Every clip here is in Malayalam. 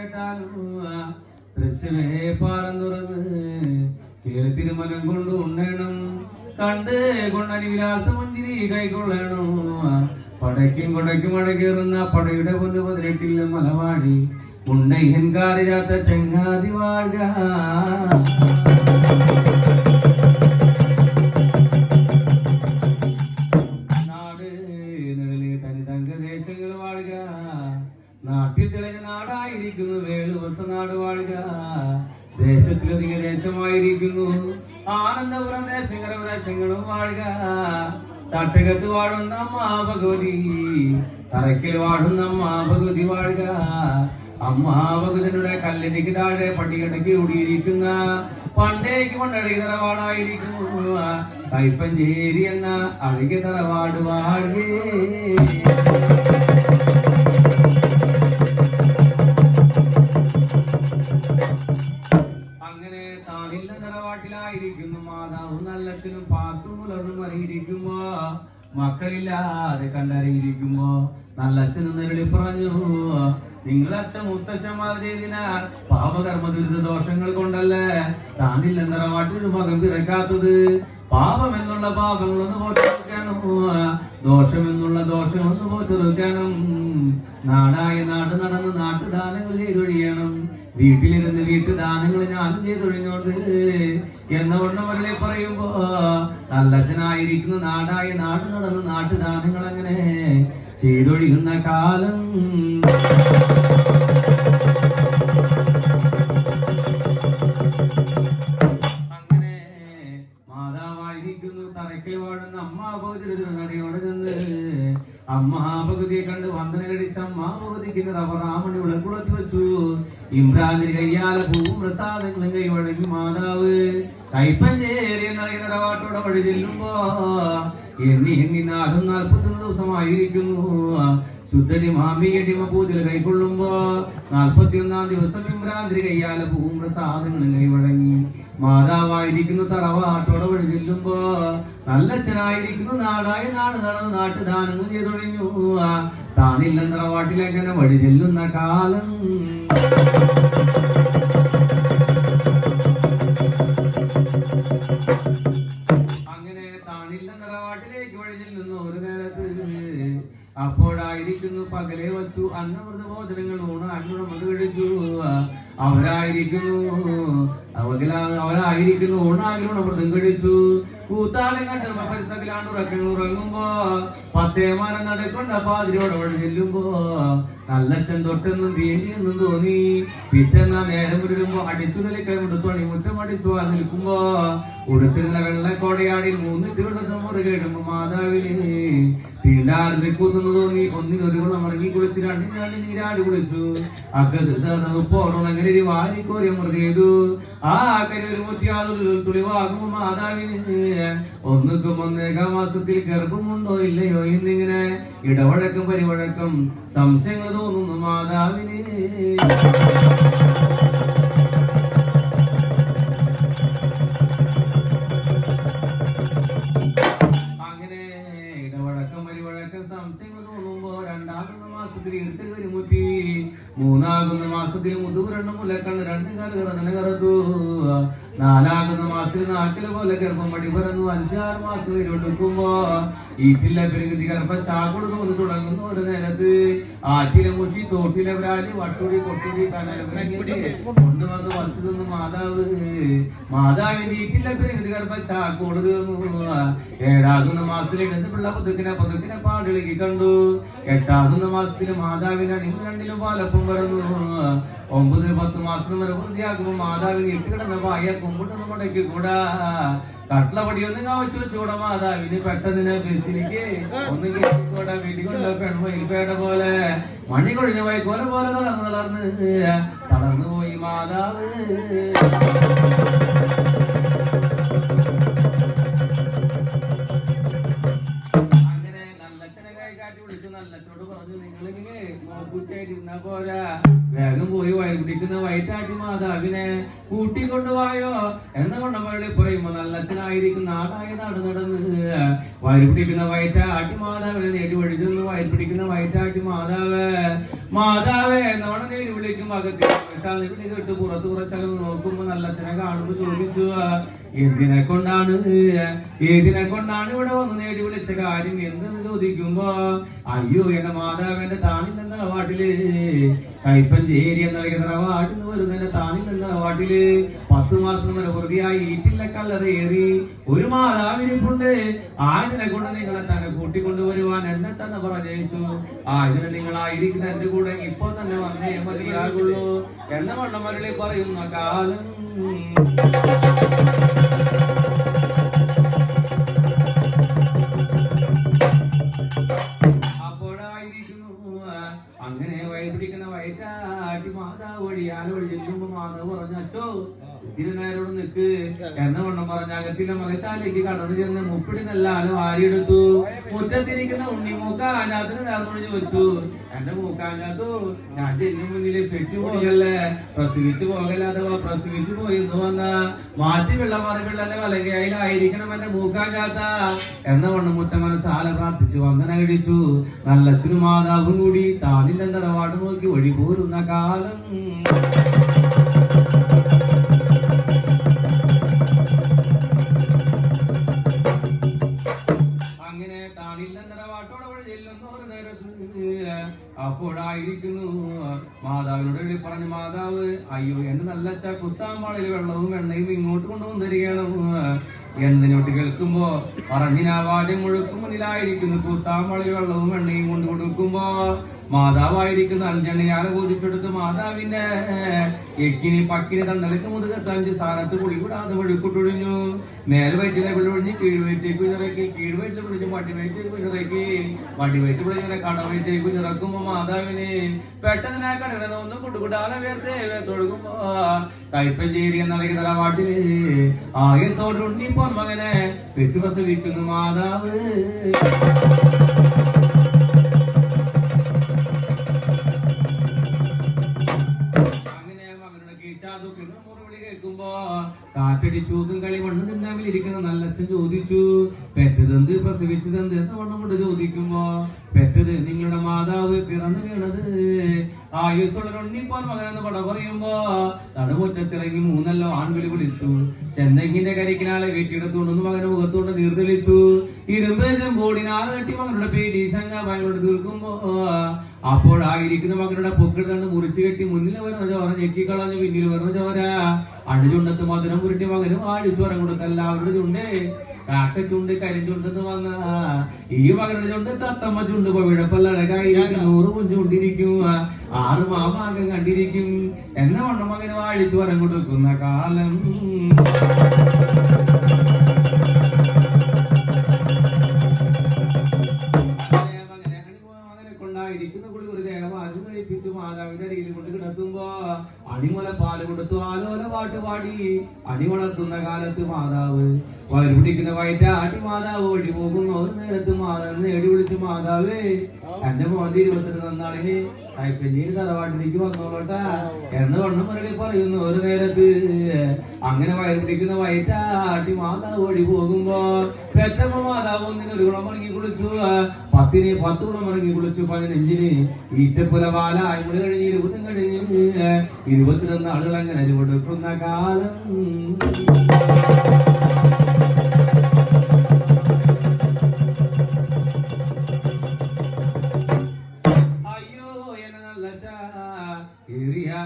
കേട്ടാലും തൃശ്ശമേ പാലം തുറന്ന് കേറി തിരുമലം കൊണ്ട് ഉണ്ണണം. കണ്ട് കൊണ്ടനി വിലാസമഞ്ചിരി കൈക്കൊള്ളണം. പടയ്ക്കും കൊടയ്ക്കും മഴ പടയുടെ പൊന്ന് പതിനെട്ടില്ല മലവാടി ഉണ്ടയ്യൻകാരില്ലാത്ത ചെങ്ങാതി വാഴ. ദേശങ്ങളും വാഴുക. തട്ടകത്ത് വാഴുന്ന അമ്മാ ഭഗവതി തറയ്ക്കൽ വാഴുന്ന അമ്മാ ഭഗവതി വാഴുക. അമ്മാ ഭഗവതിയുടെ കല്ലിടിക്ക് താഴെ പട്ടികടയ്ക്ക് ഓടിയിരിക്കുന്ന പണ്ടേക്ക് പണ്ടടയ്ക്ക് തറവാടായിരിക്കുന്നു കൈപ്പഞ്ചേരി എന്ന അഴകിയ തറവാട് വാഴുകേ മക്കളില്ലാതെ കണ്ടറിയിരിക്കുമ്പോ അച്ഛൻ നെരളി പറഞ്ഞു. നിങ്ങൾ അച്ഛൻ മുത്തശ്ശന്മാർ ചെയ്തിനാൽ പാപകർമ്മ ദുരിത ദോഷങ്ങൾ കൊണ്ടല്ലേ താനില്ല നിറവാട്ടിൽ മകം പിറക്കാത്തത്? പാപം എന്നുള്ള പാപങ്ങളൊന്ന് പോറ്റെടുക്കണം ദോഷം എന്നുള്ള ദോഷം ഒന്ന് പോറ്റെടുക്കണം നാടായ നാട് നടന്ന് നാട്ടുദാനങ്ങൾ ചെയ്തൊഴിയണം. വീട്ടിലിരുന്ന് വീട്ടുദാനങ്ങൾ ഞാനും ചെയ്തൊഴിഞ്ഞോണ്ട് എന്ന വണ്ണമരളെ പറയുമ്പോ നല്ലച്ഛനായിരിക്കുന്ന നാടായ നാട് നടന്ന് നാട്ടുദാനങ്ങൾ അങ്ങനെ ചെയ്തൊഴിയുന്ന കാലം. അമ്മാഭഗതി നടിയോടെ നിന്ന് അമ്മാഭഗതിയെ കണ്ട് വന്ദന കഴിച്ച അമ്മാഭഗതിക്ക് റബറാമണി വിളക്കുളത്തി വെച്ചു. ഇമ്രാനിന് കയ്യാലെ പൂവും പ്രസാദങ്ങളും കൈ വഴങ്ങി മാതാവ് കൈപ്പഞ്ചേരി എന്നറിയുന്ന റവാട്ടോടെ വഴി ചെല്ലുമ്പോ എന്നീ എന്നീ നാലും നാൽപ്പത്തൊന്ന് ദിവസമായിരിക്കുന്നു. ശുദ്ധടി മാമിയടിമ പൂജൽ കൈക്കൊള്ളുമ്പോ നാൽപ്പത്തിയൊന്നാം ദിവസം ഇമ്രാന്തിരി കയ്യാല പൂവും പ്രസാദങ്ങളും കൈവഴങ്ങി. മാതാവായിരിക്കുന്നു തറവാട്ടോടെ വഴി ചെല്ലുമ്പോ നല്ലച്ഛനായിരിക്കുന്നു നാടായ നാട് നടന്ന് നാട്ടുദാനങ്ങൾ ചെയ്തൊഴിഞ്ഞു താനില്ല തറവാട്ടിലെങ്ങനെ വഴി ചെല്ലുന്ന കാലം. അങ്ങനെ താണില്ല തറവാട്ടിലേക്ക് വഴി ചെല്ലുന്നു. അപ്പോഴായിരിക്കുന്നു പകലെ വച്ചു അന്നമൃത ഭോജനങ്ങൾ ഊണ് അന്നുണമത് കഴിച്ചു. അവരായിരിക്കുന്നു അവരായിരിക്കുന്നു ഊണാകിലുണമൃതം കഴിച്ചു. കൂത്താളെ കണ്ടപ്പോ പരിസരത്തിലാണ്ട് ഉറക്കങ്ങൾ ഉറങ്ങുമ്പോ പത്തേമാനം നടക്കൊണ്ട പാതിരിയോടെ അവിടെ ചെല്ലുമ്പോ നല്ലച്ഛൻ തൊട്ടെന്നും തീണ്ടിയെന്നും തോന്നി. പിറ്റെന്നാ നേരം വരുമ്പോ അടിച്ചുടലി കൈമുട്ടത്തോണി മുറ്റം അടിച്ചു ആ നിൽക്കുമ്പോ ഉടുത്തിരുന്ന വെള്ളക്കോടയാടിൽ മൂന്നിട്ട് വെള്ളത്തെ മുറുകയിടുമ്പോ മാതാവിന് തീണ്ടാറിനെ കൂത്തുന്നു തോന്നി. ഒന്നിനൊരു ഇറങ്ങി കുളിച്ച് രണ്ടും രണ്ട് നീരാടി കുളിച്ചു. അക്കത് തടവ് പോണങ്ങനെ ഒരു വാരിക്കോരി മൃതേതു ആ കരി ഒരു മുറ്റിയാതുള്ളിൽ തുളിവാകും മാതാവിന് ഒന്നുക്കും ഒന്നേകാം മാസത്തിൽ ഗർഭമുണ്ടോ ഇല്ലയോ എന്നിങ്ങനെ ഇടവഴക്കം പരിവഴക്കം സംശയങ്ങൾ തോന്നുന്നു മാതാവിന്. ഇരുത്തൽ മൂന്നാകുന്ന മാസത്തിൽ മുതുകുരണ്ട് മുലക്കണ്ണ് രണ്ട് കാൽ കറങ്ങനെ കറത്തു നാലാകുന്ന മാസത്തിൽ നാട്ടിൽ പോലെ ഗർഭം മടി പറന്നു അഞ്ചാറ് മാസം ഇരുവെടുക്കുമ്പോ ഈറ്റിലെ പെരുകുതി ഗർഭ ചാകുട് തോന്നി തുടങ്ങുന്നു ഒരു നേരത്ത്. ആറ്റിലെ മുച്ചി തോട്ടിലെ വരാലി വട്ടുടി കൊട്ടുടി കൊണ്ടുവന്ന് വച്ചു തിന്നു മാതാവ്. മാതാവിന്റെ ഈറ്റിലെ പെരുകുതി ഗർഭ ചാക്കോട് തീർന്നു ഏഴാകുന്ന മാസത്തിൽ ഇടന്ന് പിള്ള പുതുക്കിനെ പുതുക്കിനെ പാടിളകി കണ്ടു. എട്ടാകുന്ന മാസത്തിൽ മാതാവിന്റെ അടിമ രണ്ടിലും പാലപ്പം പറഞ്ഞു ഒമ്പത് പത്ത് മാസം വരെ വൃത്തിയാക്കുമ്പോ മാതാവിന് ഇട്ടുകിടന്ന പായ കുമ്പിട്ടൊന്നും കൊണ്ടേക്ക് കൂടാ. കട്ട്ലപടി ഒന്ന് കാവച്ചു വെച്ചുകൂടാ മാതാവിന് പെട്ടെന്ന് ബസ്സിലേക്ക് ഒന്ന് കൂടെ വീട്ടിൽ കൊണ്ടോ പെൺമയിൽ പേട പോലെ മണി കൊഴിഞ്ഞ വൈക്കോല പോലെ തളർന്ന് തളർന്ന് തളർന്നു പോയി മാതാവ്. അങ്ങനെ നല്ലച്ഛനെ കൈ വിളിച്ചു നല്ലച്ചോട് പറഞ്ഞു നിങ്ങളിങ്ങനെ നോക്കുറ്റായിട്ടിരുന്നാ പോരാ. വൈകുടിക്കുന്ന വൈറ്റാട്ടി മാതാവിനെ കൂട്ടിക്കൊണ്ടുപോയോ? എന്ന പറയുമ്പോൾ നല്ല നല്ലച്ഛനായിരിക്കും നാടായ നാട് നടന്ന് വയറ് പിടിക്കുന്ന വയറ്റാട്ടി മാതാവിനെ നേടി വഴിച്ചെന്ന് വയറ് പിടിക്കുന്ന വയറ്റാട്ടി മാതാവ് മാതാവേ. നോണ നേടി വിളിക്കും അകത്തിൽ വിളി കേട്ട് പുറത്ത് കുറച്ചാലും നോക്കുമ്പോ നല്ല അച്ഛനെ കാണുമ്പോ ചോദിച്ചു എന്തിനെ കൊണ്ടാണ് ഏതിനെ കൊണ്ടാണ് ഇവിടെ വന്ന് നേടി വിളിച്ച കാര്യം എന്തെന്ന് ചോദിക്കുമ്പോ അയ്യോ എന്റെ മാതാവിന്റെ താണിൽ നിന്ന വാട്ടിൽ കൈപ്പഞ്ചേരി എന്ന തറവാട്ടിൽ നിന്ന് താണിൽ നിന്ന വാട്ടിൽ പത്ത് മാസം വെറുതെയായി ഈറ്റില്ല കല്ലറേറി ഒരു മാതാവിരിപ്പുണ്ട് ആ ഇതിനെ കൊണ്ട് നിങ്ങളെ തന്നെ കൂട്ടിക്കൊണ്ടു വരുവാൻ എന്നെ തന്നെ പറഞ്ഞു ആ ഇതിന് നിങ്ങളായിരിക്കുന്ന എന്റെ കൂടെ ഇപ്പൊ തന്നെ വന്നേ മതിയാകുള്ളൂ. എന്ന വണ്ണമരളി പറയുന്ന കാലം. നിക്ക് എന്ന വണ്ണം പറഞ്ഞ അകത്തിലെ മകച്ചാലേക്ക് കടന്നു ചെന്ന് മുപ്പിടി നല്ല ആല വാരിയെടുത്തു മുറ്റത്തിരിക്കുന്ന ഉണ്ണി മൂക്കാഞ്ഞാത്തിന് നേർന്നു ചോദിച്ചു എന്റെ മൂക്കാനകത്തു ഞാൻ ചെല്ലും മുന്നിൽ പെറ്റുപോയല്ലേ പ്രസവിച്ചു പോകല അഥവാ പ്രസവിച്ചു എന്ന് വന്ന മാറ്റി വെള്ളം മാറി വെള്ളല്ലേ വലകയായിരിക്കണം എന്റെ മൂക്കാനകത്ത എന്ന വണ്ണം മുറ്റ മനസ്സാല പ്രാർത്ഥിച്ചു വന്ദന കഴിച്ചു. നല്ല മാതാവും കൂടി താനില്ലെന്തറവാട് നോക്കി വഴി പോരുന്ന കാലം. മാതാവിനോട് എഴുതി പറഞ്ഞു മാതാവ് അയ്യോ എന്റെ നല്ല അച്ഛ കുത്താമ്പാളിൽ വെള്ളവും എണ്ണയും ഇങ്ങോട്ട് കൊണ്ടുവന്ന് തരികയാണ് എന്തിനോട്ട് കേൾക്കുമ്പോ പറഞ്ഞിനാവാദ്യം മുഴുക്കും മുന്നിലായിരിക്കുന്നു കൂത്താമ്പാളിൽ വെള്ളവും എണ്ണയും കൊണ്ടു കൊടുക്കുമ്പോ. മാതാവായിരിക്കുന്ന അഞ്ചെണ്ണയാലെ ബോധിച്ചെടുത്ത് മാതാവിന്റെ എക്കിനി പക്കിനി തന്നലക്ക് മുതുകത്ത് അഞ്ച് സ്ഥാനത്ത് കുടികൂടാതെ വെളുക്കുട്ടൊഴിഞ്ഞു മേൽ വെള്ളൊഴിഞ്ഞ് കീഴ്വയറ്റേക്ക് കുഞ്ഞിറക്കി കീഴ്വയറ്റിൽ പിടിച്ച് വണ്ടി വയറ്റേക്ക് കുഞ്ഞിറക്കി വണ്ടി വയറ്റ് പിടിച്ചിങ്ങനെ കടവയറ്റേക്ക് കുഞ്ഞിറക്കുമ്പോ മാതാവിനെ പെട്ടെന്ന് കടങ്ങനെ ഒന്ന് കുട്ടുകുട്ടാലെ വേർത്തെ തൊഴുകുമ്പോ കൈപ്പഞ്ചേരി എന്നറിയ തലവാട്ടിൽ ആകെ ഉണ്ണിപ്പോൻ മകനെ പെറ്റുപ്രസവിക്കുന്നു മാതാവ്. മകനുടെ കീഴ്ച്ചാതുക്കുന്ന മുറവിളി കേൾക്കുമ്പോ കാറ്റടി ചൂതും കളി മണ്ണ് തിന്നാമിൽ ഇരിക്കുന്ന നല്ലച്ഛൻ ചോദിച്ചു പെറ്റതെന്ത്? പ്രസവിച്ചതെന്ത്? എന്ന വണ്ണം കൊണ്ട് ചോദിക്കുമ്പോ പെറ്റത് നിങ്ങളുടെ മാതാവ് പിറന്നു വീണത്. ആയുസ്സുള്ള ഉണ്ണിപ്പോൻ മകൻ പട പറയുമ്പോ നടുമുറ്റത്തിറങ്ങി മൂന്നല്ലോ ആൺവിളി വിളിച്ചു. ചെന്നൈക്കിന്റെ കരിക്കിനാലെ വീട്ടിയെടുത്തുകൊണ്ടൊന്ന് മകന് മുഖത്തോണ്ട് നീർതെളിച്ചു. ഇരുമ്പേരും ബോഡിനാലെ തട്ടി മകനുടെ പേടി. ശങ്ക മകനോട് തീർക്കുമ്പോ അപ്പോഴായിരിക്കുന്ന മകനുടെ പൊക്കൾ കണ്ട് മുറിച്ചു കെട്ടി മുന്നിൽ വരുന്ന ചോര ഞെക്കിക്കളഞ്ഞു പിന്നിൽ വരുന്ന ചോര. അടിചുണ്ടത്ത് മധുരം പുരട്ടി മകനും ആടിച്ചോരം കൊടുത്ത എല്ലാവരുടെ ചുണ്ടേ. ചുണ്ട് കരിഞ്ചുണ്ടെന്ന് വന്ന ഈ മകനുടെ ചുണ്ട് തത്തമ്മ ചുണ്ട് പവിഴപ്പല്ലഴകായിരിക്കും നൂറ് കുഞ്ചുണ്ടിരിക്കും ആറ് മാമാകം കണ്ടിരിക്കും. എന്ന വണ്ണ മകന് വാഴിച്ചോരം കൊടുക്കുന്ന കാലം. അരിയിൽ കൊണ്ട് കിടത്തുമ്പോ അണിമുല പാൽ കൊടുത്തു. ആലോല പാട്ട് പാടി അണി വളർത്തുന്ന കാലത്ത് മാതാവ് വയറ് പിടിക്കുന്ന വയറ്റാട്ടി മാതാവ് വഴി പോകുന്ന ഒരു നേരത്ത് മാതാവ് നേടി വിളിച്ചു മാതാവേ എന്റെ മോന്റെ ഇരുപത്തിരണ്ട് നന്നാളിന് കൈപ്പഞ്ചേരി തറവാട്ടിലേക്ക് വന്നോളട്ടാ. എന്ന് വണ്ണം മുരളി പറയുന്നു ഒരു നേരത്ത് അങ്ങനെ വയറു പിടിക്കുന്ന വയറ്റാട്ടി മാതാവ് വഴി പോകുമ്പോ പെറ്റമ്മ മാതാവ് ഒന്നിന് ഒരു ഗുണം ഇറങ്ങി കുളിച്ചു. പത്തിന് പത്ത് ഗുണം ഇറങ്ങി കുളിച്ചു. പതിനഞ്ചിന് ഈറ്റപ്പുല പാല അയ്മൾ കഴിഞ്ഞ് ഇരുപതും കഴിഞ്ഞ് ഇരുപത്തിരണ്ട് ആളുകൾ അങ്ങനെ കൊടുക്കുന്ന കാലം.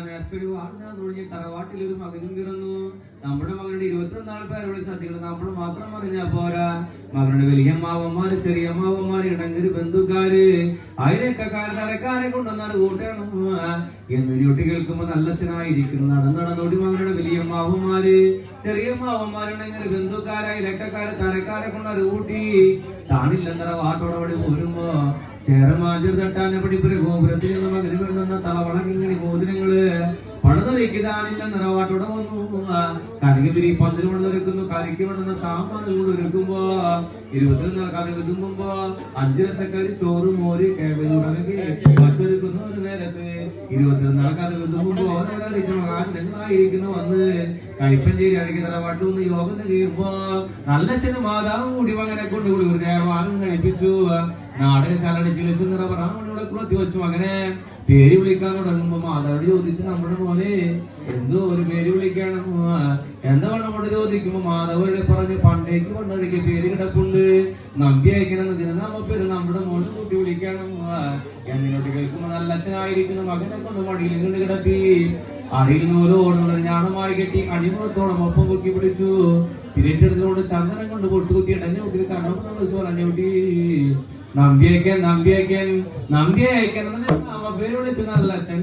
ഏറിയ നേർച്ചൊരു വാടുന്ന തുടങ്ങി തറവാട്ടിൽ ഒരു മകനും പിറന്നു. നമ്മുടെ മകളുടെ ഇരുപത്തിരണ്ടാൾ പേരോട് സദ്യകൾ നമ്മൾ മാത്രം അറിഞ്ഞാ പോരാ. മകളുടെ വലിയ അമ്മാവന്മാര് ചെറിയ അമ്മാവന്മാര് ഇടങ്ങര് ബന്ധുക്കാര് അയലക്കാര് തരക്കാരെ കൊണ്ടുവന്നാണ് കൂട്ടണം. എന്ന് ഞൊട്ടി കേൾക്കുമ്പോ നല്ലച്ഛനായിരിക്കുന്നു. നടന്ന് നടന്നോട്ടി മകളുടെ വലിയ അമ്മാവന്മാര് ചെറിയ അമ്മാവന്മാരുണ്ടെങ്കിൽ ബന്ധുക്കാരായി ലക്കക്കാരെ തരക്കാരെ കൊണ്ടത് കൂട്ടി താണില്ലെന്നറ വാട്ടോടപടി പോരുമ്പോ ചേരമാതിർ തട്ടാനെ പടിപ്പുര ഗോപുരത്തിൽ നിന്ന് മകന് വേണ്ടുന്ന തളവളക്കിങ്ങനെ മോതിരങ്ങൾ പണിതൊരുക്കിതാണില്ല നിറവാട്ടോടെ വന്നു. കനകതിരി പന്തിൽ ഒരുക്കുന്നു കറിക്ക് വേണ്ടുന്ന സാമാനുകൾ ഒരുക്കുമ്പോ ഇരുപത്തിരണ്ട് കറി ഒരുക്കുമ്പോ അഞ്ചു രസക്കരി ചോറ് മോര് കേബേജ് മറ്റൊരുക്കുന്ന ഒരു നേരത്ത്. ഇരുപത്തിരണ്ട് വന്ന്. കൈപ്പഞ്ചേരി യോഗം തീർപ്പോ നല്ല മാതാവും കൂടി മകനെ കൊണ്ട് കൂടി ഒരു ദേവാനം കഴിപ്പിച്ചു. നാടക ചലടിച്ചു നിറ ബ്രാഹ്മണോട് കുളത്തി വെച്ചു മകനെ. പേര് വിളിക്കാൻ തുടങ്ങുമ്പോ മാതാവിനോട് ചോദിച്ചു നമ്മുടെ പോലെ എന്തോ ഒരു പേര് വിളിക്കണം എന്താ കൊണ്ട് ചോദിക്കുമ്പോ മാധവരുടെ പറഞ്ഞു പണ്ടേക്ക് പണ്ടൊരിക്കൽ പേര് കിടപ്പുണ്ട്. നമ്പി നമ്മ പേര് നമ്മുടെ മോനെ കൂട്ടി വിളിക്കണം. എന്നോട് കേൾക്കുമ്പോ നല്ല അച്ഛനായിരിക്കുന്ന. മകനെ കൊണ്ട് മടിയിൽ കൊണ്ട് കിടത്തി അടിയിൽ നൂലോടുള്ള കെട്ടി അടിമുഖത്തോളം ഒപ്പം പൊക്കി പിടിച്ചു. തിരിച്ചെടുത്തോട് ചന്ദനം കൊണ്ട് പൊട്ടുകുത്തി ഇടഞ്ഞ കുട്ടി കണ്ണു പറഞ്ഞു കുട്ടി നമ്പിയേക്കൻ നമ്പിയേക്കൻ നമ്പിയേക്കൻ നാമ പേര് വിളിച്ചു നല്ല അച്ഛൻ